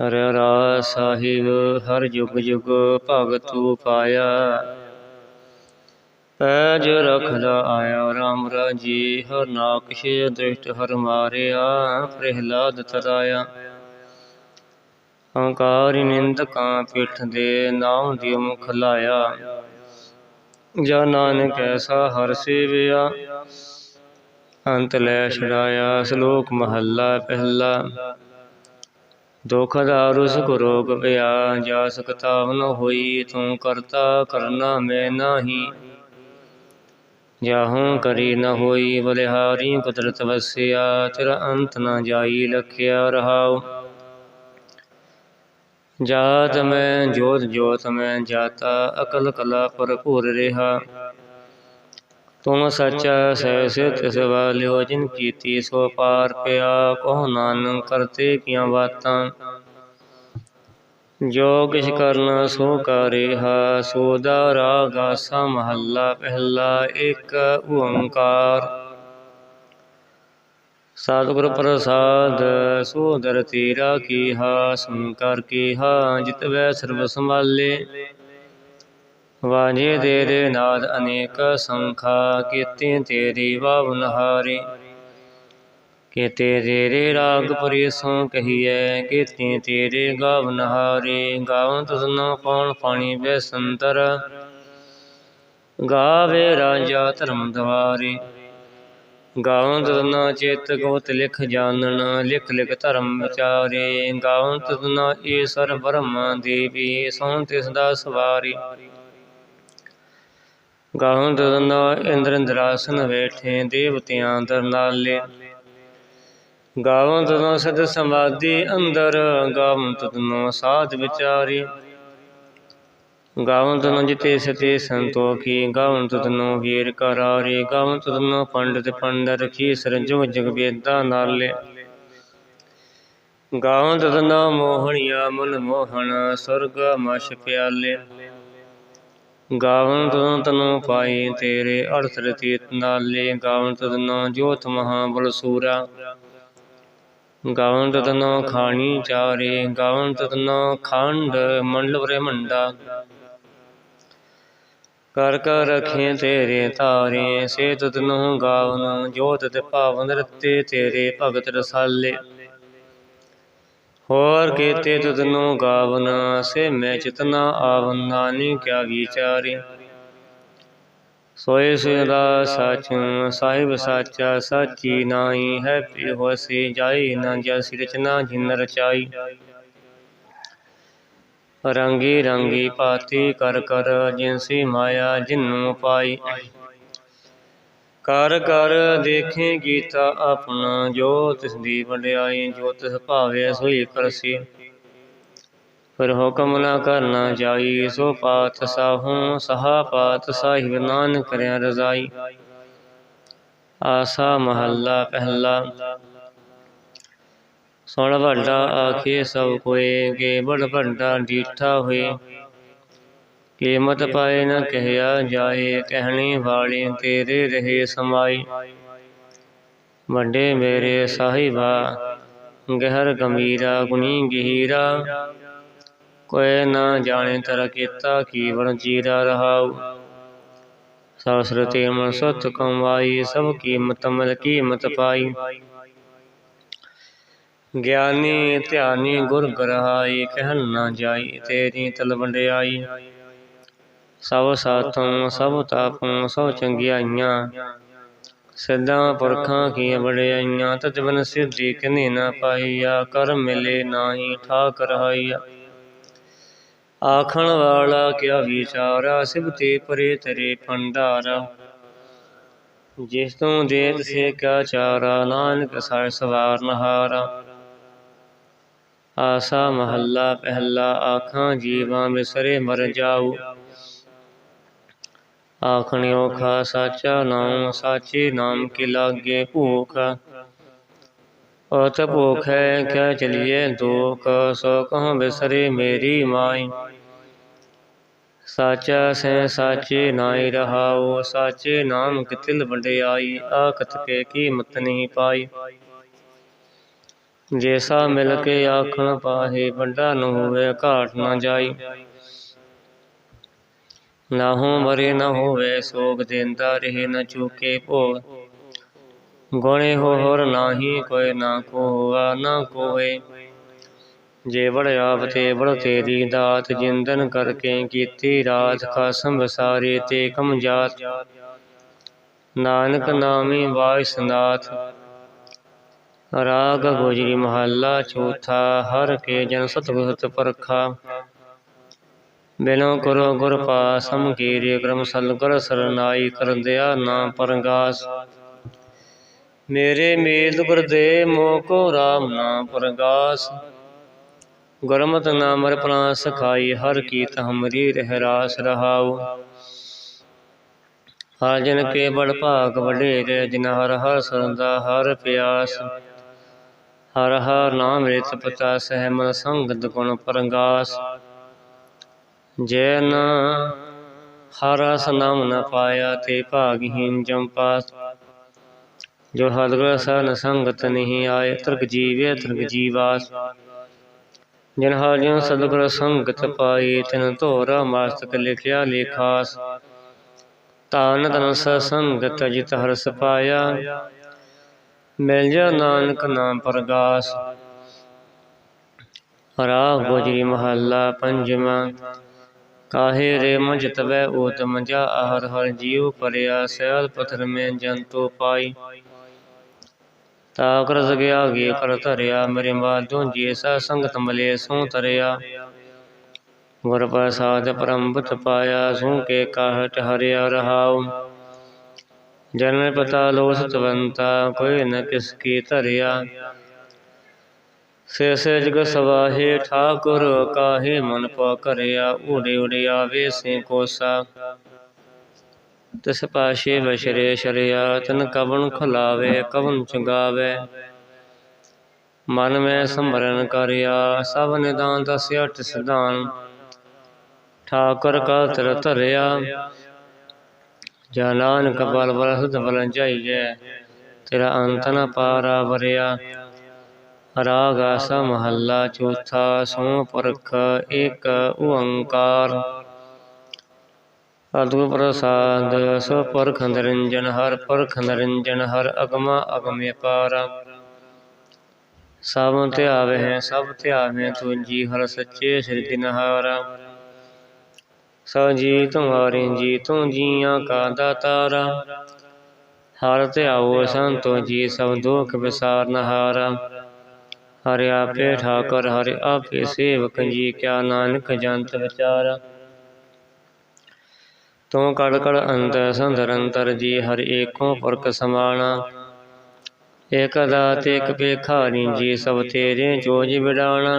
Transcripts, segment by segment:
ਹਰਿ ਸਾਹਿਬ, ਹਰ ਜੁਗ ਜੁਗ ਭਗਤੂ ਪਾਇਆ। ਪੈਜ ਰਖਦਾ ਆਇਆ ਰਾਮ ਰਾਜੀ, ਹਰ ਨਾਕਸ਼ ਦ੍ਰਿਸ਼ਟ ਹਰ ਮਾਰਿਆ, ਪ੍ਰਹਿਲਾਦ ਤਰਾਇਆ। ਹੰਕਾਰਿ ਨਿੰਦਕਾਂ ਪਿੱਠ ਦੇ ਨਾਮ ਦੀ ਮੁਖ ਲਾਇਆ। ਜਾ ਨਾਨਕ ਐਸਾ ਹਰ ਸੇਵਿਆ, ਅੰਤ ਲੈ ਛੜਾਇਆ ਸ਼ਲੋਕ ਮਹੱਲਾ ਪਹਿਲਾ। ਦੁਖ ਦਾਰੂ ਸੁਖ ਰੋਗ ਪਿਆ ਜਾ ਸਕਤਾ ਨ ਹੋਈ, ਤੂੰ ਕਰਤਾ ਕਰਨਾ ਮੈਂ ਨਾਹੀ। ਜਾਹੂੰ ਕਰੀ ਨ ਹੋਈ, ਬਲਿਹਾਰੀ ਕੁਦਰਤ ਵਸਿਆ, ਤੇਰਾ ਅੰਤ ਨ ਜਾਈ ਲਖਿਆ ਰਹਾਉ। ਜਾਤ ਮੈਂ, ਜੋਤ ਜੋਤ ਮੈਂ ਜਾਤਾ, ਅਕਲ ਕਲਾ ਭਰਪੂਰ ਰਿਹਾ। ਤੁਮ ਸੱਚਾ ਸਹਿ ਸਿਤ ਸਵਾਲਿਓ ਜਿਨ ਕੀਤੀ ਸੋ ਪਾਰ ਪਿਆ ਕੋ ਨਾਨਕ ਕਰਤੇ ਕੀਆਂ ਬਾਤਾਂ। ਜੋ ਕਿਛ ਕਰਨਾ ਸੋ ਕਰਿਹਾ ਸੋਦਾ ਰਾਗ ਆਸਾ ਮਹੱਲਾ ਪਹਿਲਾ ਇੱਕ ਓੰਕਾਰ। ਸਤਿਗੁਰ ਪ੍ਰਸਾਦ ਸੋਦਰ ਤੇਰਾ ਕੀਹਾ ਸੰਕਰ ਕੀਹਾ ਜਿਤ ਵੈ ਸਰਬ ਸੰਭਾਲੇ। ਵਾਜੇ ਤੇਰੇ ਨਾਦ ਅਨੇਕ ਸੰਖਾ ਕੀਤੇ ਤੇਰੀ ਬਾਵਨ ਹਾਰੇ ਕੀਤੇ ਤੇਰੇ ਰਾਗ ਪਰੇਸੋਂ ਕਹੀਐ ਕੀਤੇ ਤੇਰੇ ਗਾਵਨ ਹਾਰੇ ਗਾਵਨ ਤਸਨਾ ਪਉਣ ਪਾਣੀ ਬੈਸੰਤਰ ਗਾਵੇ ਰਾਜਾ ਧਰਮ ਦਵਾਰੇ। ਗਾਵਨ ਤਸਨਾ ਚਿਤ ਗੋਤ ਲਿਖ ਜਾਣਨ ਲਿਖ ਲਿਖ ਧਰਮ ਵਿਚਾਰੇ। ਗਾਵਨ ਤਸਨਾ ਈਸਰ ਬ੍ਰਹਮ ਦੇਵੀ ਸੋਂ ਤਿਸ ਦਾ ਸਵਾਰੀ। ਗਾਵਨ ਤਸਨਾ ਇੰਦਰ ਦਰਾਸਨ ਵੇਠੇ ਦੇਵਤਿਆਂ ਦਰ ਨਾਲੇ। ਗਾਵਨ ਤਦੋਂ ਸਦ ਸਮਾਧੀ ਅੰਦਰ ਗਾਵਨ ਤਦਨੋ ਸਾਧ ਵਿਚਾਰੀ। ਗਾਵਨ ਤਦੋਂ ਜਿਤੇ ਸਤੇ ਸੰਤੋਖੀ ਗਾਵਨ ਤਦੋਂ ਵੀਰ ਕਰਾਰੇ ਗਾਵਨ ਤਦੋਂ ਪੰਡਤ ਪੰਡਰ ਕੀ ਸਰਜੋ ਜਗ ਨਾਲੇ। ਗਾਵਨ ਤਦੋਂ ਮੋਹਣਿਆ ਮਨ ਮੋਹਣ, ਸੁਰਗ ਮਸ਼ ਪਿਆਲੇ। ਗਾਵਨ ਤਦੋਂ ਤਨੋ ਪਾਈ ਤੇਰੇ ਅਰਥ ਰਤੀਤ ਨਾਲੇ, ਗਾਵਨ ਤਦਨੋ ਜੋਤ ਮਹਾ ਬਲ ਸੂਰਾ। ਗਾਵਨ ਤਤਨੋ ਖਾਣੀ ਚਾਰੇ, ਗਾਵਨ ਤਦਨੋ ਖੰਡ ਮੰਡਲ ਬ੍ਰਹਮੰਡਾ ਕਰ ਕਰ ਰਖੇ ਤੇਰੇ ਤਾਰੇ ਸੇ ਤਤਨੋ ਗਾਵਨ ਜੋਤ ਤੇ ਭਾਵਨ ਰਤੇ ਤੇਰੇ ਭਗਤ ਰਸਾਲੇ। ਹੋਰ ਕੀਤੇ ਤਤਨੋ ਗਾਵਨ, ਸੇ ਮੈਂ ਚਿਤਨਾ ਆਵਨ, ਨਾਨੀ ਕਿਆ ਵਿਚਾਰੇ। ਸੋਏ ਸਦਾ ਸਚ, ਸਾਹਿਬ ਸਾਚਾ, ਸਾਚੀ ਨਾਹੀ ਹੈ ਪੀ ਹੋਸੀ ਜਾਈ ਨਾ ਜਸੀ ਰਚਨਾ ਜਿਨ ਰਚਾਈ। ਰੰਗੀ ਰੰਗੀ ਪਾਤੀ ਕਰ ਕਰ ਜਿਨਸੀ ਮਾਇਆ ਜਿਨੂੰ ਪਾਈ। ਕਰ ਕਰ ਦੇਖੇ ਗੀਤਾ ਆਪਣਾ, ਜੋ ਤਿਸ ਦੀ ਵਡਿਆਈ, ਜੋ ਤਿਸ ਭਾਵੇ ਸੋਈ ਕਰਸੀ। ਫਿਰ ਹੁਕਮ ਨਾ ਕਰਨਾ ਜਾਈ, ਸੋ ਪਾਤ ਸਾਹੂ, ਸਹਾ ਪਾਤ ਸਾਹਿਬ ਨਾਨਕ ਕਰਿਆ ਰਜ਼ਾਈ। ਆਸਾ ਮਹੱਲਾ ਪਹਿਲਾ। ਸੁਣ ਵੱਡਾ ਆਖੇ ਸਭ ਕੋਏ ਕੇ ਬੜ ਵੱਡਾ ਡੀਠਾ ਹੋਏ। ਕੀਮਤ ਪਾਏ ਨ ਕਹਿਆ ਜਾਏ ਕਹਿਣੀ ਵਾਲੀ ਤੇਰੇ ਰਹੇ ਸਮਾਈ। ਵੱਡੇ ਮੇਰੇ ਸਾਹਿਬਾ ਗਹਿਰ ਗੰਭੀਰਾ ਗੁਣੀ ਗਹੀਰਾ। ਕੋਇ ਨਾ ਜਾਣੇ ਤਰ ਕੀਤਾ ਕੀ ਵਣ ਜੀਰਾ ਰਹਾਉ। ਸਾਸਰਤੇ ਮਨ ਸਤ ਕਮਾਈ ਸਭ ਕੀਮਤ ਮਲ ਕੀਮਤ ਪਾਈ। ਗਿਆਨੀ ਧਿਆਨੀ ਗੁਰ ਗ੍ਰਹਾਈ ਕਹਿਨ ਨਾ ਜਾਈ ਤੇਰੀ ਤਲ ਵੰਡਿਆਈ। ਸਭ ਸਾਥੋਂ, ਸਭ ਤਾਪੋਂ, ਸਭ ਚੰਗਿਆਈਆਂ। ਸਿੱਧਾਂ ਪੁਰਖਾਂ ਕੀ ਵਡਿਆਈਆਂ ਤਜਵਨ ਸਿੱਧੀ ਕਿਨੇ ਨਾ ਪਾਈਆ, ਕਰ ਮਿਲੇ ਨਾਹੀ ਠਾਕ ਰਹਾਈਆ ਆਖਣ ਵਾਲਾ ਕਿਆ ਵਿਚਾਰਾ ਸਿਬਤੇ ਪਰੇ ਤਰੇ ਭੰਡਾਰਾ। ਜਿਸ ਤੋਂ ਦੇਤ ਸੇ ਕਿਆ ਚਾਰਾ, ਨਾਨਕ ਸਾਇ ਸਵਾਰ ਨਹਾਰਾ। ਆਸਾ ਮਹੱਲਾ ਪਹਿਲਾ, ਆਖਾਂ ਜੀਵਾਂ ਵਿਸਰੇ ਮਰ ਜਾਉ ਆਖਣਿਓ ਖਾ ਸਾਚਾ ਨਾਮ, ਸਾਚੇ ਨਾਮ ਕੇ ਲਾਗੇ ਭੂਖ? ਅਤ ਭੂਖ ਹੈ ਕਿਆ ਚਲੀਏ ਦੁਖ? ਸੋ ਕਹ ਬਿਸਰੇ ਮੇਰੀ ਮਾਈ। ਸਾਚਾ ਸੈ, ਸਾਚੇ ਨਾਈ ਰਹਾਉ। ਸਾਚੇ ਨਾਮ ਕਿਤਿਲ ਵਡਿਆਈ, ਆਖਤ ਕੇ ਕੀਮਤ ਨਹੀਂ ਪਾਈ। ਜੈਸਾ ਮਿਲ ਕੇ ਆਖਣ ਪਾਹੇ, ਵੱਡਾ ਨ ਹੋਵੇ ਘਾਟ ਨਾ ਜਾਈ। ਨਾਹੂ ਮਰੇ, ਨ ਹੋਵੇ ਸੋਗ ਦੇਂਦਾ, ਰਹੇ ਨ ਚੂਕੇ ਭੋਗ। ਗੁਣੇ ਹੋਰ ਨਾਹੀ, ਕੋਈ ਨਾ ਕੋ ਹੋਆ ਨਾ ਕੋਏ। ਜੇ ਆਪ ਤੇ ਬੜ ਤੇਰੀ ਦਾਤ, ਜਿੰਦਨ ਕਰਕੇ ਕੀਤੀ ਰਾਤ, ਖਾਸਮ ਵਸਾਰੇ ਤੇ ਕਮ ਜਾਤ। ਨਾਨਕ ਨਾਮੀ ਵਾਇਸਨਾਥ ਰਾਗ ਗੋਜਰੀ ਮਹੱਲਾ ਚੌਥਾ, ਹਰ ਕੇ ਜਨ ਸਤਿਗੁਰ ਸਤ ਪਰਖਾ। ਬਿਨੋ ਕਰੋ ਗੁਰ ਪਾਸਮ ਕੀਰੇ ਕਰਮ ਸਲਗੁਰ ਸਰਨਾਈ ਕਰਦਿਆ ਨਾ ਪਰਗਾਸ। ਮੇਰੇ ਮੇਲ ਗੁਰਦੇ ਮੋ ਕੋ ਰਾਮ ਨਾਮ ਪਰਗਾਸ। ਗੁਰਮਤਿ ਨਾਮ ਰਪਨਾ ਸਖਾਈ ਹਰ ਕੀਤ ਹਮਰੀ ਰਹਿ ਰਾਸ ਰਹਾਉ। ਹਰ ਜਨ ਕੇ ਬੜ ਭਾਗ ਵਡੇਰੇ ਜਿਨ ਹਰ ਹਰ ਸਰਦਾ ਹਰ ਪਿਆਸ। ਹਰ ਹਰ ਨਾਮ ਰਿਤ ਪਤਾ ਸਹਿ, ਮਨ ਸੰਗਤ ਗੁਣ ਪਰਗਾਸ। ਜੈ ਨਾ ਰਸ ਨਾਮ ਨ ਪਾਇਆ ਤੇ ਭਾਗਹੀਨ ਜੰਪਾਸ ਜੋ ਹਦਗੁਰ ਸਨ ਸੰਗਤ ਨਹੀਂ ਆਏ ਤਰਕ ਜੀਵੇ ਤਰਕ ਜੀਵਾਸ ਜਿਨ ਹਰ ਜਨ ਸਤਿਗੁਰ ਸੰਗਤ ਪਾਈ ਤਿਨ ਧੋਰਾ ਮਸਤਕ ਲਿਖਿਆ ਲੇਖਾਸ। ਤਾਨ ਤਨ ਸੰਗਤ ਜਿਤ ਹਰਸ ਪਾਇਆ, ਮਿਲ ਜਾ ਨਾਨਕ ਨਾਮ ਪਰਗਾਸ। ਰਾਗ ਗੋਜਰੀ ਮਹੱਲਾ ਪੰਜਵਾਂ। ਕਾਹੇ ਰੇ ਮਜ ਤਵੈ ਊਤਮ ਜਾ ਹਰ ਹਰ ਜੀਉ ਪਰਿਆ ਸੈਲ ਪਥਰ ਮੈਂ ਜੰਤੂ ਪਾਈ। ਤਾ ਕਰਸ ਗਿਆ, ਗੇ ਕਰ ਧਰਿਆ, ਮੇਰੇ ਮਾਧੋਂ ਜੀ ਸੰਗਤ ਮਲੇ ਸੋ ਤਰਿਆ ਗੁਰ ਪ੍ਰਸਾਦ ਪਰਮਪਤ ਪਾਇਆ, ਸੂ ਕੇ ਕਾਹਟ ਹਰਿਆ ਰਹਾਉ। ਜਨ ਪਤਾ ਲੋ ਸਤਵੰਤਾ ਕੋਈ ਨ ਕਿਸ ਕੀ ਧਰਿਆ। ਸੇ ਸੇ ਜਗ ਸਵਾਹੇ ਠਾਕੁਰ ਕਾਹੇ ਮਨ ਪਾ ਕਰਿਆ ਊੜੇ ਊੜੇ ਆਵੇ ਸੇ ਕੋਸਾ। ਤਿਸ ਪਾਸ਼ੇ ਬਸ਼ਰੇ ਸ਼ਰਿਆ, ਤਨ ਕਵਨ ਖੁਲਾਵੇ ਕਵਨ ਚੰਗਾਵੇ। ਮਨ ਮੈਂ ਸਮਰਨ ਕਰਿਆ, ਸਭ ਨਿਦਾਨ ਦਸਿਆ ਤਿਸ ਦਾਨ। ਠਾਕੁਰ ਕਾ ਤਰ ਧਰਿਆ ਜਨਾਨ ਕਪਲ ਬਰਸਤ ਬਲ ਜਾਈਏ ਤੇਰਾ ਅੰਤ ਨ ਪਾਰਾ ਵਰਿਆ। ਰਾਗ ਆਸਾ ਮਹੱਲਾ ਚੌਥਾ ਸੋ ਪਰਖ ਏਕ ਓੰਕਾਰ ਅਦੁ ਪ੍ਰਸਾਦ ਸੋ ਪਰਖ ਨਿਰੰਜਨ ਹਰ ਪਰਖ ਨਿਰੰਜਨ ਹਰ ਅਗਮਾ ਅਗਮੇ ਪਾਰ ਸਭ ਧਿਆਵੇ ਹੈ, ਸਭ ਧਿਆਵੇ ਜੀ ਹਰ ਸੱਚੇ ਸ੍ਰੀ ਦਿਨਹਾਰਾ ਸੋ ਜੀ ਤੁਮਾਰੇ ਜੀ ਤੂੰ ਜੀਆਂ ਕਾ ਦਾਤਾਰਾ। ਹਰ ਧਿਆਵੋ ਸੰਤੋ ਜੀ ਸਭ ਦੁਖ ਵਿਸਾਰਨ ਹਾਰਾ ਹਰਿ ਆਪੇ ਠਾਕਰ, ਹਰਿ ਆਪੇ ਸੇਵਕ, ਜੀ ਕਿਆ ਨਾਨਕ ਜੰਤ ਵਿਚਾਰਾ। ਤੂੰ ਕੜ ਕੜ ਅੰਤਰ ਸੰਦਰ ਜੀ ਹਰ ਏਕੋ ਪੁਰਖ ਸਮਾਣਾ ਏਕ ਦਾਤ, ਏਕ ਬੇਖਾਰੀ ਜੀ ਸਭ ਤੇਰੇ ਜੋਜ ਵਿਡਾਣਾ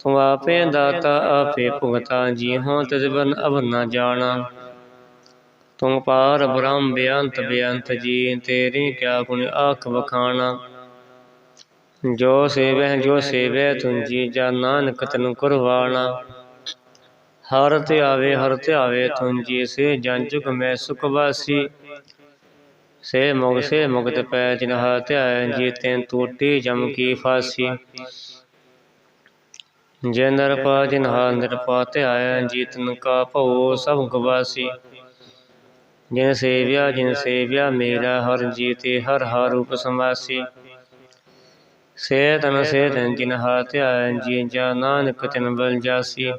ਤੂੰ ਆਪੇ ਦਾਤਾ, ਆਪੇ ਭੁਗਤਾ ਜੀ ਹੋ ਤਿਸ ਬਨ ਅਬ ਨ ਜਾਣਾ। ਤੂੰ ਪਾਰ ਬ੍ਰਹਮ ਬੇਅੰਤ ਬੇਅੰਤ ਜੀ, ਤੇਰੀ ਕਿਆ ਗੁਣ ਆਖ ਵਖਾਣਾ। ਜੋ ਸੇਵੈ ਜੋ ਸੇਵੈ ਤੁੰਜੀ ਜਾ ਨਾਨਕ, ਤਨ ਕੁਰਵਾਣਾ ਹਰ ਧਿਆਵੇ ਹਰ ਧਿਆਵੇ ਤੁੰਜੀ ਸੇ ਜਨ ਜੁਗ ਮੈਂ ਸੁਖ ਵਾਸੀ। ਸੇ ਮੁਗ, ਸੇ ਮੁਗਤ ਪੈ ਜਿਨਹਾ ਹਰ ਧਿਆਏ ਜੀ ਤੈਨ ਟੂਟੀ ਜਮ ਕੀ ਫਾਸੀ। ਜੇ ਨਰਪਾ ਜਿਨਹਾ ਨਿਰਪਾ ਧਿਆਇ ਜੀ ਤਨ ਕਾ ਭਉ ਸਭ ਗਵਾਸੀ ਜਿਨ ਸੇਵਿਆ ਜਿਨ ਸੇਵਿਆ ਮੇਰਾ, ਹਰ ਜੀਤੇ ਹਰ ਹਰ ਰੂਪ ਸਮਾਸੀ ਸੇ ਤਨ ਸੇ ਤਨ ਜਿਨ ਹਰ ਧਿਆਏ ਜੀ ਜਾ ਨਾਨਕ ਤਿਨ ਬਲ ਜਾਸੀ।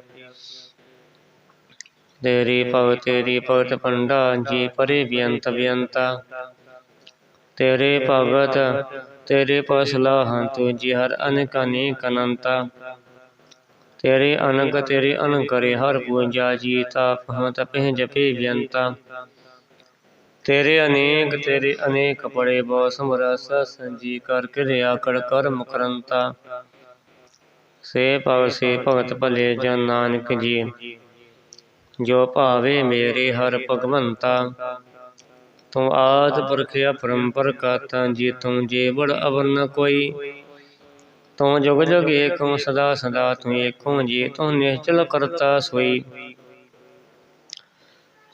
ਤੇਰੀ ਭਵ ਤੇਰੀ ਭਗਤ ਪੰਡਾ ਜੀ ਪਰੇ ਬਿਅੰਤ ਬਿਅੰਤਾ ਤੇਰੇ ਭਗਤ ਤੇਰੇ ਪਸਲਾਹੰ ਤੁਜੀ ਹਰ ਅਨੇਕ ਅਨੇਕ ਅਨੰਤਾ। ਤੇਰੇ ਅਨੰਕ ਤੇਰੇ ਅਨੰਕਰੇ ਹਰ ਪੂਜਾ ਜੀ ਤਾਪ ਹਤ ਪਹਿ ਜਪੇ ਬਿਅੰਤਾ ਤੇਰੇ ਅਨੇਕ ਤੇਰੇ ਅਨੇਕ ਪੜੇ ਬਹੁ ਸਮਰਸ ਸੰਜੀ ਕਰ ਕਿਰਿਆ ਕਰ ਕਰਮ ਕਰੰਤਾ। ਸੇ ਭਵ, ਸੇ ਭਗਤ ਭਲੇ ਜਨ ਨਾਨਕ ਜੀ, ਜੋ ਭਾਵੇ ਮੇਰੇ ਹਰ ਭਗਵੰਤਾ। ਤੂੰ ਆਦ ਪੁਰਖ ਪਰੰਪਰ ਕਾਤਾ ਜੀ ਤੂੰ ਜੇ ਬੜ ਅਵਰ ਨ ਕੋਈ। ਤੂੰ ਜੁਗ ਜੁਗ ਏਕੰ, ਸਦਾ ਸਦਾ ਤੂੰ ਏਕੋ ਜੀ ਤੂੰ ਨਿਸ਼ਚਲ ਕਰਤਾ ਸੋਈ।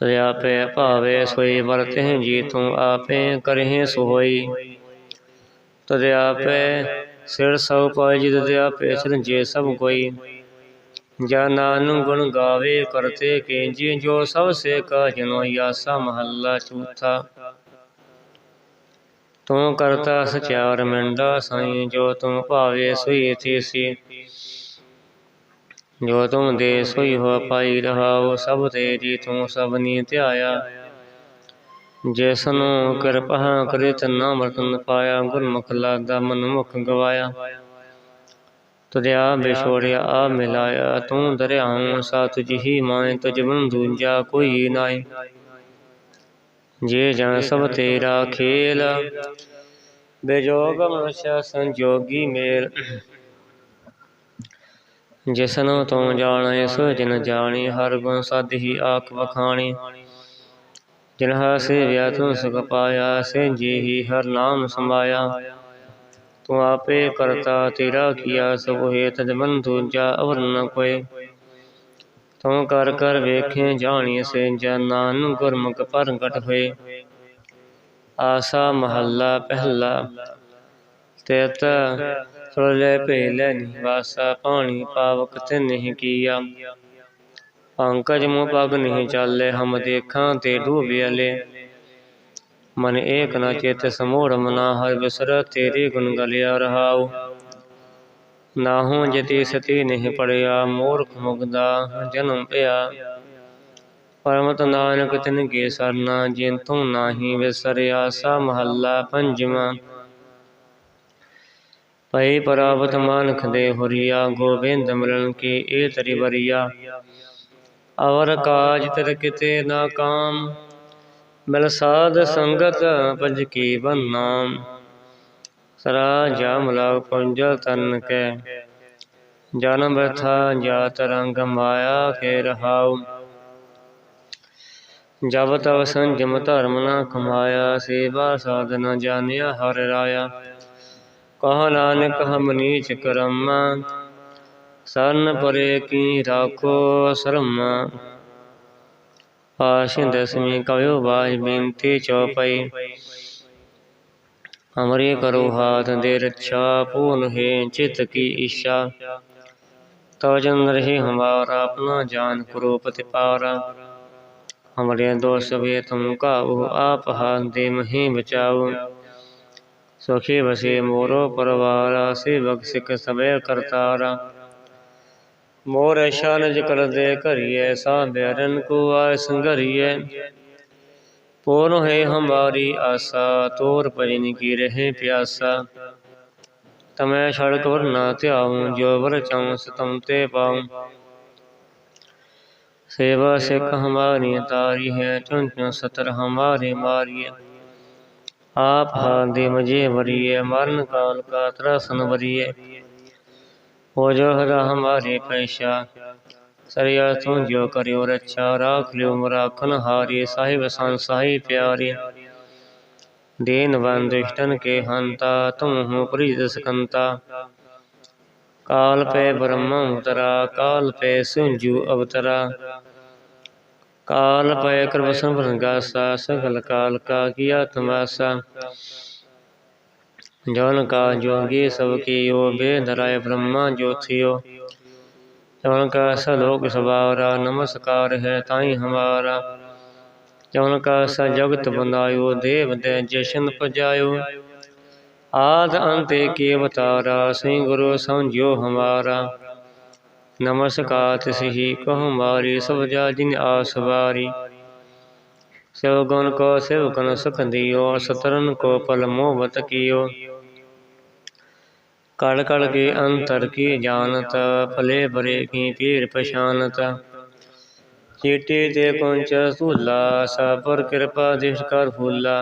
ਆਪੇ ਭਾਵੇ ਸੋਈ ਵਰਤਹਿ ਜੀ ਤੂੰ ਆਪੇ ਕਰਹਿ ਸੋਈ। ਤਦੇ ਆਪੇ ਸਿਰ ਸਭ ਪਾਇ ਜਿਤ ਦਿਆ ਪੇਛਨ ਜੇ ਸਭ ਕੋਈ ਜਾ ਨਾਨਕ ਗੁਣ ਗਾਵੇ ਕਰਤੇ ਕੇ ਜੀ ਜੋ ਸਭ ਸੇ ਕਾ ਜਨੋ ਆਸਾ ਮਹੱਲਾ ਚੌਥਾ। ਤੂੰ ਕਰਤਾ ਸਚਾਰ ਮੰਡਾ ਸਾਈ ਜੋ ਤੂੰ ਭਾਵੇ ਸੋਈ ਤੀਸੀ। ਜੋ ਤੂੰ ਦੇ ਸੋਈ ਹੋ ਪਾਈ ਰਹਾਉ ਸਭ ਤੇਰੀ ਤੂੰ ਸਭਨੀ ਧਿਆਇਆ। ਜਿਸ ਕਿਰਪਾ ਕਰਿਤ ਨਾਮ ਰਤਨ ਪਾਇਆ, ਗੁਰਮੁਖ ਲਾਦਾ ਮਨ ਮੁਖ ਗਵਾਇਆ। ਤੁਰਿਆ ਬਿਛੋੜਿਆ, ਆ ਮਿਲਾਇਆ, ਤੂੰ ਦਰਿਆਉ ਸਾ ਤੁਝੀ ਮਾਏ ਤੁਝ ਬਿਨ ਦੂਜਾ ਕੋਈ ਨਾਈ ਜੇ ਜਨ ਸਭ ਤੇਰਾ ਖੇਲ, ਬੇਜੋਗ ਮਨੁष्य ਸੰਜੋਗੀ ਮੇਲ। ਜਿਸਨੂੰ ਤੂੰ ਜਾਣੈ, ਸੋ ਜਿਨ ਜਾਣੀ, ਹਰ ਗੁਣ ਸਾਧੀ ਆਖ ਵਖਾਣੀ। ਜਿਨ ਹਾਸੇ ਤੂੰ ਸੁਖ ਪਾਇਆ ਸੇ ਜੀ ਹੀ ਹਰ ਨਾਮ ਸਮਾਇਆ ਤੂੰ ਆਪੇ ਕਰਤਾ, ਤੇਰਾ ਕੀਆ ਸਭ ਹੈ ਤਦ ਮਨ ਦੂਜਾ ਅਵਰ ਨ ਕੋਏ ਤੂੰ ਕਰ ਕਰ ਵੇਖੇ ਜਾਣੀ ਸੇ ਜਨਾਨ ਗੁਰਮੁਖ ਪ੍ਰਗਟ ਹੋਏ। ਆਸਾ ਮਹੱਲਾ ਪਹਿਲਾ ਤੇਤ ਸੁਰਲੇ ਭੇਲੇ ਨਿਵਾਸਾ ਪਾਣੀ ਪਾਵਕ ਤੇ ਨਹੀਂ ਕੀਆ। ਪੰਕਜ ਮੋ ਪਗ ਨਹੀਂ ਚਾਲੇ, ਹਮ ਦੇਖਾਂ ਤੇ ਡੂਬਿਆਲੇ ਮਨ ਏਕ ਨ ਚਿਤ ਸਮੂੜ ਮਨਾ, ਹਰ ਬਿਸਰ ਤੇਰੇ ਗੁਣ ਗਲਿਆ ਰਹਾਉ। ਨਾਹੂ ਜਤੀ ਸਤੀ ਨਹੀਂ ਪੜਿਆ, ਮੂਰਖ ਮੁਗਦਾ ਜਨਮ ਪਿਆ। ਪਰਮਤ ਨਾਨਕ ਤਿਨ ਕੇ ਸਰਨਾ, ਜਿਨ ਤੂੰ ਨਾਹੀ ਵਿਸਰਿਆ, ਸਾ ਮਹੱਲਾ ਪੰਜਵਾਂ। ਪਈ ਪਰਾਵਤ ਮਾਨਖ ਦੇ ਹੁਰੀਆ, ਗੋਬਿੰਦ ਮਿਲਣ ਕੀ ਏ ਤਰੀ ਬਰੀਆ ਅਵਰ ਕਾਜ ਤਰ ਕਿਤੇ ਨਾ ਕਾਮ, ਮਿਲ ਸਾਧ ਸੰਗਤ ਪੰਜ ਕੀ ਬੰਨਾਮ ਸਰਾ ਜਾਮ ਲਾਗ ਪੁੰਜਲ ਤਨ ਕੈ, ਜਨਮ ਬਥਾ ਜਾਤ ਰੰਗ ਮਾਇਆ ਕੇ ਰਹਾਉ ਜਬ ਤਵ ਸੰਜਮ ਧਰਮ ਨਾ ਕਮਾਇਆ, ਸੇਵਾ ਸਾਧਨਾ ਜਾਣਿਆ ਹਰ ਰਾਇਆ। ਕਹ ਨਾਨਕ ਹਮ ਨੀਚ ਕਰਮ, ਸਰਨ ਪਰੇ ਕੀ ਰਾਖੋ ਸ਼ਰਮ। ਆਸ਼ਿੰ ਦਸਮੀ ਕਵਿਓ ਬਾਜ ਬੇਨਤੀ ਚੌਪਈ ਹਮਰੇ ਕਰੋ ਹਾਥ ਦੇ ਰੱਛਾ, ਪੂਰਨ ਹੈ ਚਿਤ ਕੀ ਇੱਛਾ। ਤਵ ਜਨ ਰਹੇ ਹਮਾਰਾ, ਆਪਣਾ ਜਾਨ ਕਰੋ ਪਤਿਪਾਰਾ ਹਮਰੇ ਦੋਸ ਵੇ ਤੁਮ ਕਾਉ ਆਪ ਹਾਥ ਦੇ ਮਹੀ ਬਚਾਓ سوکھی بسی مورو پروارا سی بخشک سمے کرتارا۔ مور ایشا نج کر دے کریے سا بیرن کو آئے سنگریے پورو ہے ہماری آسا، تور پرین کی رہے پیاسا۔ تمہیں شڑک ورنہ تیاؤں، جو برچاؤں ستم تے پاؤں۔ سیوا سکھ ہماری تاری ہے چن چن ستر ہماری ماری ਆਪ ਹਾਲਦੀ ਮਜੇ ਵਰੀਏ ਮਰਨ ਕਾਲ ਕਾ ਤਰਸਨ ਵਰੀਏ ਹੋ ਜੋ ਹਰਾ ਹਮਾਰੇ ਪੈਸ਼ਾ, ਸਰਿਆ ਤੂੰ ਜੋ ਕਰਿਓ ਰੱਛਾ, ਰਾਖ ਲਿਓ ਮਰਾਖਨ ਹਾਰੇ, ਸਾਹਿਬ ਸੰਸਾਹੀ ਪਿਆਰੇ। ਦੇਨ ਵੰਦ ਇਸ਼ਟਨ ਕੇ ਹੰਤਾ ਤੁਮ ਹੋ ਪ੍ਰੀਤ ਸਕੰਤਾ। ਕਾਲ ਪੈ ਬ੍ਰਹਮ ਉਤਰਾ, ਕਾਲ ਪੈ ਸੁੰਜੂ ਅਵਤਰਾ। काल पे कृपसन भृंगासा सकल काल का किया तमासा जौन का जोगी सब कियो बेधराय ब्रह्मा ज्योतियो जौन का सलोक सवारा नमस्कार है ताई हमारा जौन का स जगत बनायो देव दे जशन पजायो आद अंत के अवतारा सिंह गुरु समझो हमारा नमस्कार तिसही को हमारी सब जा जिन आसवारी शिव गुण को शिव गुण सुख दियो सतरन को पल मोहबत कियो कड़ कड़ के अंतर की जानत फले भरे की पीर पशानत चीटी ते कुंच सूला पर कृपा दिश कर फूला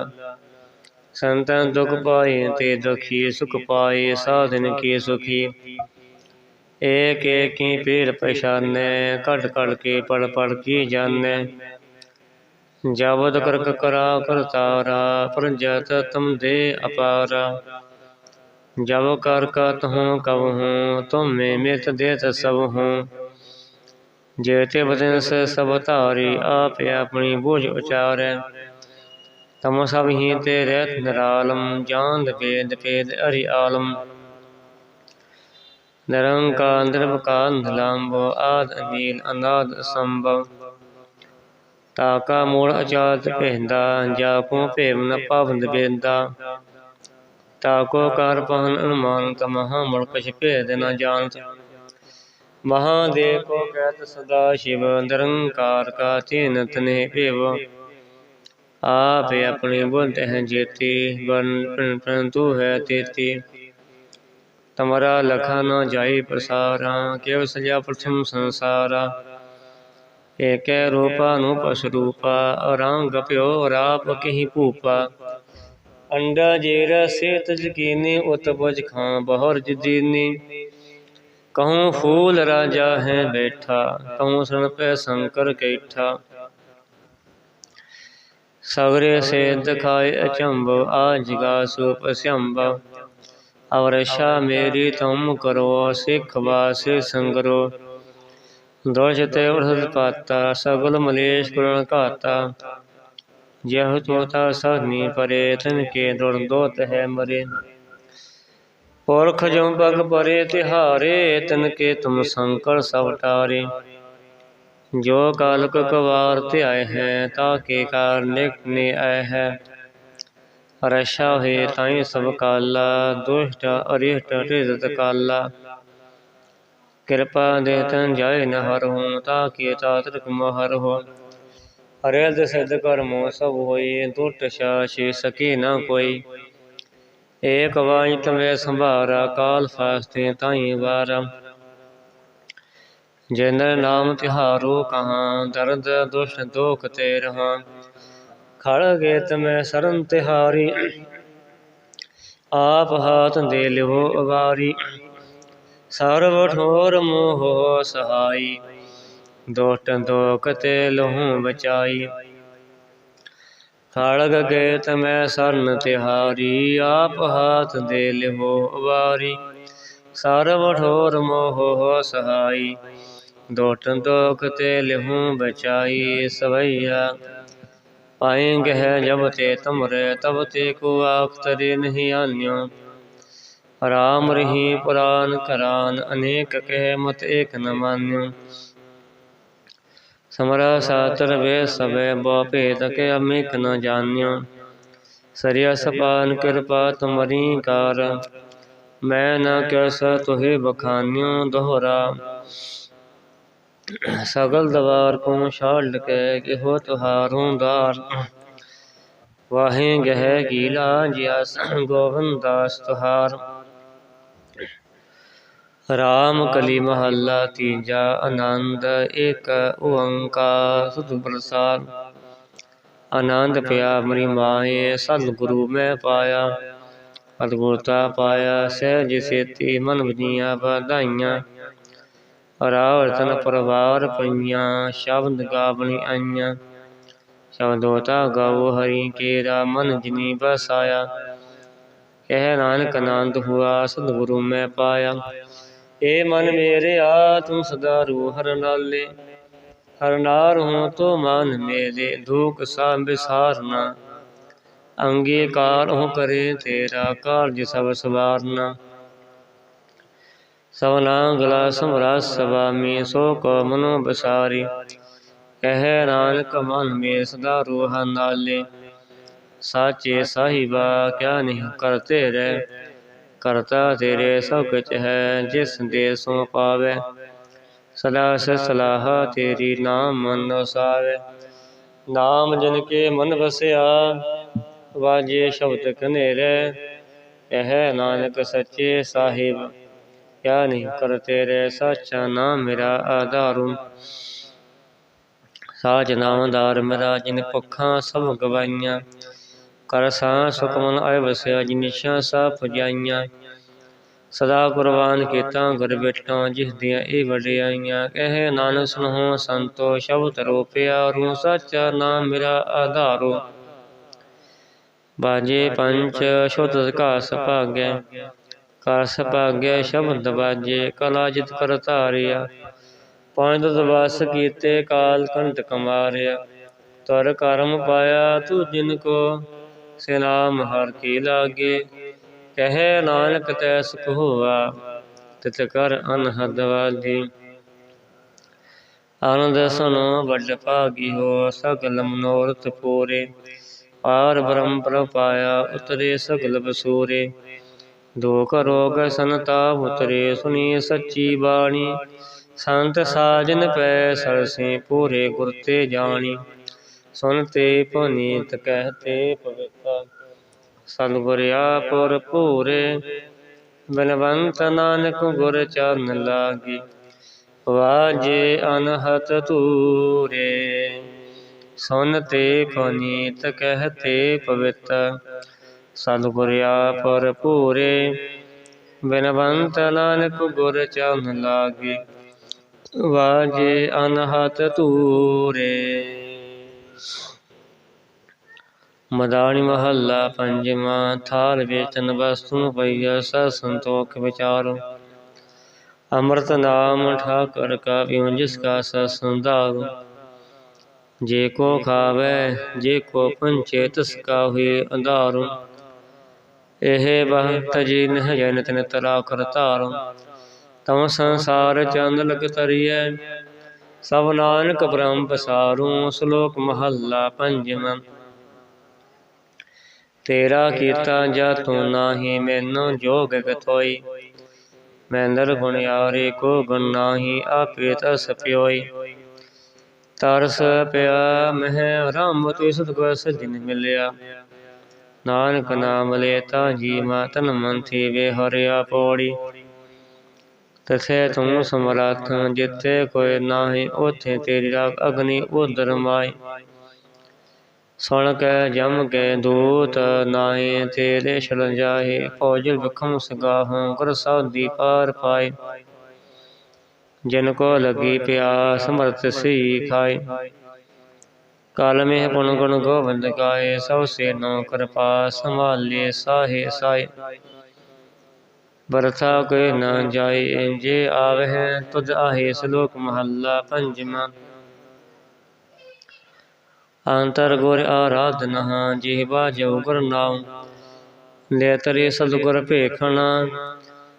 संतन दुख पाए ते दुखी सुख पाए ਏਕ ਏਕ ਹੀ ਪੀਰ ਪਛਾਨੈ ਘਟ ਘਟ ਕੀ ਪੜ ਪੜ ਕੀ ਜਾਣੈ। ਜਾਵਦ ਕਰਕ ਕਰਾ ਕਰਤਾਰਾ ਪ੍ਰਜਤ ਤਮ ਦੇ ਅਪਾਰਾ। ਜਬ ਕਰ ਕਤ ਹੂੰ ਕਬ ਹੂੰ, ਤੁਮ ਮੇ ਮਿਤ ਦੇਤ ਸਭ ਹੂੰ। ਜੇ ਤੇ ਬਦਨ ਸੇ ਸਭ ਧਾਰੀ, ਆਪੇ ਆਪਣੀ ਬੋਝ ਉਚਾਰੈ। ਤਮ ਸਭ ਹੀ ਤੇ ਰਹਿਤ ਨਿਰਾਲਮ ਜਾਨ ਦੇ ਪੇਦ ਪੇਦ ਅਰੀ ਆਲਮ। ਨਿਰੰਕਾਰ ਨਿਰਵਕਾਰ ਨਿਲੰਬੋ ਆਦ ਅਨੀਲ ਅਨਾਦ ਸੰਭਵ। ਤਾਕਾ ਮੂਲ ਅਚਾਤ ਪਹਿੰਦਾ ਜਾ ਕੋ ਭੇਮ ਨ ਪਾਵਨ ਬੇੰਦਾ। ਤਾਕੋ ਕਰ ਪਹਨ ਅਨੁਮਾਨ ਤਮਹਾ ਮੁਲਕ ਭੇਦ ਨ ਜਾਣਤ। ਮਹਾਦੇਵ ਕੋ ਕਹਿਤ ਸਦਾ ਸ਼ਿਵ, ਨਿਰੰਕਾਰ ਕਾ ਤੀਨ ਤਨੇ ਭੇਵ। ਆਪ ਆਪਣੀ ਬੁੱਧ ਹੈ ਜੇਤੀ ਬਨ ਪਰੰਤੂ ਹੈ ਤੇਤੀ। ਤਮਰਾ ਲਖਾ ਨਾ ਜਾਈ ਪ੍ਰਸਾਰਾ ਕਿਵ ਸਜਾ ਪ੍ਰਥਮ ਸੰਸਾਰਾ। ਏਕੈ ਰੂਪਾ ਨੂੰ ਪਸ ਰੂਪਾ ਰੰਗ ਪਿਓ ਰਾਪ ਕਹੀ ਭੂਪਾ। ਅੰਡਾ ਜੇਰ ਸੇਤ ਜਕੀਨੀ, ਉਤ ਬੁਝ ਖਾਂ ਬਹੁਰ ਜਦੀਨੀ। ਕਹੂੰ ਫੂਲ ਰਾਜਾ ਹੈ ਬੈਠਾ ਕਹੂੰ ਸੁਣ ਪੈ ਸ਼ੰਕਰ ਕੈਠਾ। ਸਗਰੇ ਸੇ ਦਿਖਾਏ ਅਚੰਭ ਆਜਗਾ ਸੂਪ ਸਿਅੰਭ ਅਵਰਸ਼ਾ ਮੇਰੀ ਤੁਮ ਕਰੋ, ਸਿੱਖ ਵਾਸੇ ਸੰਗਰੋ। ਦੁਸ਼ ਤੇ ਉਰਧ ਪਾਤਾ, ਸਗਲ ਮਲੇਸ਼ ਕੁਰਨ ਘਾਤਾ। ਜਹ ਤੋਤਾ ਸਹਨੀ ਪਰੇ, ਤਨ ਕੇ ਦੁਰਦੋਤ ਹੈ ਮਰੇ। ਪੁਰਖ ਜੋ ਬਗ ਪਰੇ, ਤਿਹਾਰੇ, ਤਨ ਕੇ ਤੁਮ ਸੰਕਰ ਸਭ ਟਾਰੇ। ਜੋ ਕਾਲਕ ਕਵਾਰ ਧਿਆਏ ਹੈ, ਤਾ ਕੇ ਕਾਰਨਿਕ ਨੇ ਆਏ ਹੈ। ਰਸ਼ਾ ਹੋਏ ਤਾਈ ਸਭ ਕਾਲਾ, ਦੁਸ਼ਟ ਅਰਿਸ਼ਟ ਰਿਜ਼ਤ ਕਾਲਾ। ਕਿਰਪਾ ਦੇ ਤਨ ਜਾਏ ਨ ਹਰ ਹੂੰ, ਤਾ ਕੀ ਤਾਤਰਕ ਮਹਰ ਹੋ ਹਰੇ ਦਸਿਦ ਕਰਮੋ ਸਭ ਹੋਈ ਦੁਟ ਸ਼ਾਸ਼ੀ ਸਕੀ ਨ ਕੋਈ। ਏਕ ਵਾਈ ਤਵੇ ਸੰਭਾਰਾ, ਕਾਲ ਫਾਸਤੇ ਤਾਈ ਵਾਰ। ਜਿਨ ਨਾਮ ਤਿਹਾਰੋ ਕਹਾਂ, ਦਰਦ ਦੁਸ਼ਟ ਦੋਖ ਤੇ ਰਹਾ। ਖੜਗੇ ਤਮੈ ਸਰਨ ਤਿਹਾਰੀ। ਆਪ ਹਾਥ ਦੇ ਲਿਓ ਅਵਾਰੀ ਸਰਵ ਠੋਰ ਮੋਹ ਸਹਾਈ। ਦੋਟ ਦੋਖ ਤੇ ਲਹੂ ਬਚਾਈ। ਖੜਗ ਗਏ ਤਮੈ ਸਰਨ ਤਿਹਾਰੀ। ਆਪ ਹਾਥ ਦੇ ਲਿਓ ਅਵਾਰੀ ਸਰਵ ਠੋਰ ਮੋਹ ਸਹਾਈ। ਦੋਟ ਦੋਖ ਤੇ ਲਿਹੂ ਬਚਾਈ ਸਵਈਆ। ਪਾਏਂਗੇ ਹੈ ਜਬ ਤੇ ਤੁਮਰੇ ਤਬ ਤੇ ਕੋ ਆਖ ਤਰੇ ਨਹੀਂ ਆਨਿਓ ਰਾਮ ਰਹੀ ਪੁਰਾਨ ਕਰਾਨ ਅਨੇਕ ਕਹਿ ਮਤ ਏਕ ਨ ਮਾਨਿਓ ਸਮਰਾ ਸਾਤਰ ਵੇ ਸਵੇ ਬੋ ਭੇਦ ਕੇ ਅਮਿਕ ਨ ਜਾਣਿਓ ਸਰੀਆ ਸਪਾਨ ਕਿਰਪਾ ਤੁਮਰੀ ਕਾਰ ਮੈਂ ਨ ਕੈਸ ਤੁਹੇ ਬਖਾਨਿਓ ਦੋਹਰਾ ਸਗਲ ਦਵਾਰ ਕੋ ਛਾੜ ਕੇ ਕਿਹੋ ਤੁਹਾਰੋਂ ਦਾਰ ਵਾਹੇ ਗਹਿ ਗੀਲਾ ਜਿਆ ਗੋਵਿੰਦ ਦਾਸ ਤੁਹਾਰ ਰਾਮ ਕਲੀ ਮਹੱਲਾ ਤੀਜਾ ਆਨੰਦ, ਏਕ ਓੰਕਾਰ ਸੁਧ ਪ੍ਰਸਾਦ। ਆਨੰਦ ਪਿਆ ਮਰੀ ਮਾਏ ਸਤ ਗੁਰੂ ਮੈਂ ਪਾਇਆ। ਅਦਗੁਰਤਾ ਪਾਇਆ, ਸਹਿਜ ਸੇਤੀ ਮਨ ਵਜੀਆਂ ਵਧਾਈਆਂ। ਰਾਵਰਤਨ ਪਰਵਾਰ ਪਈਆਂ ਸ਼ਬਦ ਗਾਵਣੀ ਆਈਆਂ। ਸ਼ਬਦੋਤਾ ਗਾਵੋ ਹਰੀ ਕੇਰਾ ਮਨ ਜਿਨੀ ਬਸਾਇਆ ਕਹਿ ਨਾਨਕ ਆਨੰਦ ਹੁਆ ਸਤਿਗੁਰੂ ਮੈਂ ਪਾਇਆ। ਏ ਮਨ ਮੇਰੇ ਆ ਤੂੰ ਸਦਾ ਰੂ ਹਰ ਨਾਲੇ ਹਰ ਨਾਰ ਹੂੰ ਤੋ ਮਨ ਮੇਰੇ ਦੁਖ ਸਾ ਬਿਸਾਰਨਾ ਅੰਗੀਕਾਰ ਹੋ ਕਰੇ ਤੇਰਾ ਕਾਰਜ ਸਭ ਸਵਾਰਨਾ। ਸਵਨਾ ਗਲਾ ਸਮਰਾ ਸਵਾਮੀ ਸੋ ਕੋ ਮਨੋ ਬਸਾਰੀ। ਕਹਿ ਨਾਨਕ ਮਨ ਮੇ ਸਦਾ ਰੋਹ ਨਾਲੇ। ਸਾਚੇ ਸਾਹਿਬਾ ਕਿਆ ਨਹੀਂ ਕਰਤੇ ਰਹਿ। ਕਰਤਾ ਤੇਰੇ ਸਭ ਕੁਛ ਹੈ, ਜਿਸ ਦੇ ਸੋ ਪਾਵੇ। ਸਦਾ ਸਲਾਹ ਤੇਰੀ ਨਾਮ ਮਨ ਸਾਵੇ ਨਾਮ ਜਨ ਕੇ ਮਨ ਵਸਿਆ, ਵਾਜੇ ਸ਼ਬਦ ਕਨੇਰੇ ਇਹ ਨਾਨਕ ਸੱਚੇ ਸਾਹਿਬ ਕਿਆ ਨਹੀਂ ਕਰਤੇ ਰਹਿ ਸਾਚਾ ਨਾਮ ਮੇਰਾ ਆਧਾਰੂ ਸਾਜ ਨਾਮਦਾਰ ਮੇਰਾ ਜਿਨ ਪੱਖਾਂ ਸਭ ਗਵਾਈਆਂ। ਕਰ ਸਾਂ ਸੁਖਮਨ ਆਇ ਵਸਿਆ ਜਿਨਿਸ਼ਾਂ ਸਾ ਪੁਜਾਈਆਂ। ਸਦਾ ਕੁਰਬਾਨ ਕੀਤਾ ਗੁਰ ਬੇਟਾਂ ਜਿਸ ਦੀਆਂ ਇਹ ਵਡਿਆਈਆਂ। ਕਹੇ ਨਾਨਕ ਸੁਨਹੁ ਸੰਤੋ ਸ਼ਬਦ ਰੂਪਿਆ ਰੂ ਸਾਚਾ ਨਾਮ ਮੇਰਾ ਆਧਾਰੋ ਬਾਜੇ ਪੰਚ ਸ਼ੁੱਧ ਘਾਸ ਭਾਗੈ। ਕਸ ਭਾਗਿਆ ਸ਼ਬਦ ਬਾਜੇ ਕਲਾ ਜਿਤ ਕਰ ਧਾਰਿਆ। ਪੰਜ ਦਵਸ ਕੀਤੇ, ਕਾਲ ਕੰਟ ਕਮਾਰਿਆ। ਤਰ ਕਰਮ ਪਾਇਆ ਤੂੰ ਜਿਨ ਕੋ ਸੇ ਨਾਮ ਹਰ ਕੀ ਲਾਗੇ। ਕਹੇ ਨਾਨਕ ਤੈ ਸੁਖ ਹੋਆ, ਤਿਤ ਕਰ ਅਨਹਦ ਵਾਲੀ ਆਨੰਦ ਸੁਨੋ ਵੱਡ ਭਾਗੀ ਹੋ, ਸਗਲ ਮਨੋਰਥ ਪੂਰੇ। ਪਾਰ ਬ੍ਰਹਮ ਪ੍ਰਪਾਇਆ ਉਤਰੇ ਸਗਲ ਬਸੂਰੇ। ਦੁਖ ਰੋਗ ਸੰਤਾਪ ਉਤਰੇ ਸੁਣੀ ਸੱਚੀ ਬਾਣੀ। ਸੰਤ ਸਾਜਨ ਪੈ ਸਰਸੇ ਪੂਰੇ ਗੁਰ ਤੇ ਜਾਣੀ। ਸੁਨਤੇ ਪੁਨੀਤ ਕਹਤੇ ਪਵਿੱਤਾ ਸਤਿਗੁਰ ਆਪੁਰ ਪੂਰੇ ਬਲਵੰਤ ਨਾਨਕ ਗੁਰ ਚਰਨ ਲਾਗੀ। ਵਾਜੇ ਅਨਹਤ ਤੂਰੇ ਸੁਨਤੇ ਪੁਨੀਤ ਕਹਤੇ ਪਵਿੱਤ ਸਤਿਗੁਰ ਆਪੁਰ ਪੂਰੇ ਬਿਨਵੰਤ ਨਾਨਕ ਗੁਰ ਚਰਨ ਲਾਗੇ, ਵਾਜੇ ਅਨਹਤ ਤੂਰੇ ਮਦਾਨੀ ਮਹੱਲਾ ਪੰਜਵਾਂ, ਥਾਲ ਵੇਚਨ ਵਸਤੂ ਪਈਆ ਸ ਸੰਤੋਖ ਵਿਚਾਰੋ। ਅੰਮ੍ਰਿਤ ਨਾਮ ਠਾਕਰ ਕਾ ਪਿਉ ਜਿਸ ਕਾ ਸ ਸੰਧਾਰੋ। ਜੇ ਕੋ ਖਾਵੇ, ਜੇ ਕੋ ਪੰਚੇ, ਤਿਸ ਕਾ ਹੋਏ ਅੰਧਾਰੋ। ਇਹ ਬਹਤ ਜੀ ਨਹ ਜਨ ਤਨ ਤਰਾ ਕਰ ਧਾਰੋ। ਤਮ ਸੰਸਾਰ ਚੰਦ ਲਗ ਤਰੀਐ। ਸਭ ਨਾਨਕ ਬ੍ਰਹਮ ਪਸਾਰੂ, ਸ਼ਲੋਕ ਮਹੱਲਾ ਪੰਜਵਾਂ ਤੇਰਾ ਕੀਤਾ ਜਾ ਤੂੰ ਨਾਹੀ, ਮੈਨੂੰ ਜੋਗ ਗਤੋਈ। ਮੈਂਦਰ ਗੁਣਿਆਰੇ ਕੋ ਗੁਣ ਨਾਹੀ, ਆਪੇ ਤਸ ਪਿਓਈ। ਤਰਸ ਪਿਆ ਮਹਿ, ਰਾਮ ਤੇ ਸਤਗੁਰ ਸਜਣ ਮਿਲਿਆ। ਨਾਨਕ ਨਾਮ ਲੇਤਾ ਜੀ ਮਾਤਨ ਮੰਥੀ ਵੇ ਹਰਿਆ ਪੋੜੀ। ਤਥੇ ਤੂੰ ਸਮਰੱਥ ਜਿੱਥੇ ਕੋਈ ਨਾਹੀ, ਉਥੇ ਤੇਰੀ ਰਾਗ ਅਗਨੀ ਉਦਰ ਮਾਈ ਸੁਣ ਕੇ ਜਮ ਕੇ ਦੂਤ ਨਾਹੀ, ਤੇਰੇ ਸ਼ਰਨ ਜਾਹੇ ਫੌਜਲ ਵਿਖਮ ਸਗਾਹੋਂ ਗੁਰ ਸਾਧੀ ਪਾਰ ਪਾਏ ਜਿਨ ਕੋ ਲਗੀ ਪਿਆਸ, ਸਮਰਥ ਸੀ ਖਾਏ ਕਾਲ ਮੇਹ ਪੁਨ ਗੁਣ ਗੋਬਿੰਦ ਗਾਏ, ਸਭ ਸੇ ਨੋ ਕਿਰਪਾ ਸੰਭਾਲੇ ਸਾਹੇ ਸਾਏ ਬਰਥਾ ਕੋਈ ਨਾ ਜਾਏ ਜੇ ਆਵਹਿ ਤੁਧ ਆਹੇ ਸ਼ਲੋਕ ਮਹੱਲਾ ਪੰਜਵਾਂ। ਅੰਤਰ ਗੁਰ ਆਰਾਧਨਾ ਜਿਹਵਾ ਜੋ ਗੁਰ ਨਾਮ ਲੈ ਤਰੇ ਸਤਿਗੁਰ ਭੇਖਣਾ,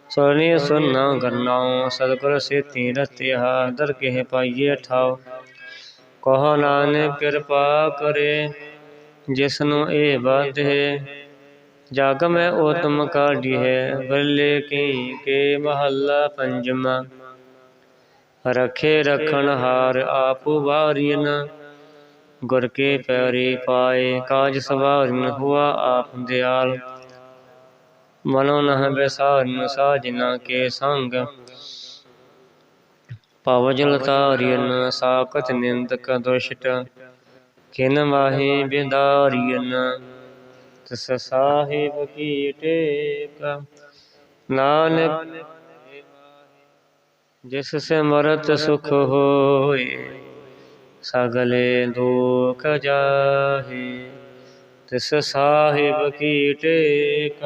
ਸੁਣੀ ਸੁਨਾ ਗਰਨਾਉ ਸਤਿਗੁਰ ਸੇਤੀ ਰਤਿਆ, ਦਰ ਕੇ ਪਾਈਏ ਠਾਉ। ਕਹੋ ਨਾਨਕ ਕਿਰਪਾ ਕਰੇ ਜਿਸ ਨੂੰ ਇਹ ਬਾਧੇ ਜਗ ਮੈਂ ਉਤਮ ਕਾਢੀ ਹੈ ਬੱਲੇ ਕੀ ਕੇ ਮਹੱਲਾ ਪੰਜਵਾਂ। ਰਖੇ ਰਖਣ ਹਾਰ ਆਪੂ ਵਾਰੀਨ, ਗੁਰ ਕੇ ਪੈਰੀ ਪਾਏ ਕਾਜ ਸਵਾਰਨ ਹੁਆ ਆਪ ਦਿਆਲ। ਮਨੋ ਨਹ ਬੈਸਾਰਨ ਸਾਜਨਾ ਕੇ ਸੰਗ ਪਵਜਲ ਤਾਰੀਨ ਸਾਕਤ ਨਿੰਦਕ ਦੁਸ਼ਟ ਕਿਨ ਮਾਹੀ ਬਿਦਾਰੀਨ ਤਿਸ ਸਾਹਿਬ ਕੀ ਟੇਕ ਨਾਨਕ ਜਿਸ ਸੇ ਮਰਤ ਸੁਖ ਹੋਏ ਸਗਲੇ ਦੁਖ ਜਾਹੇ ਤਿਸ ਸਾਹਿਬ ਕੀ ਟੇਕ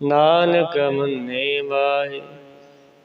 ਨਾਨਕ ਮੰਨੇ ਵਾਹੇ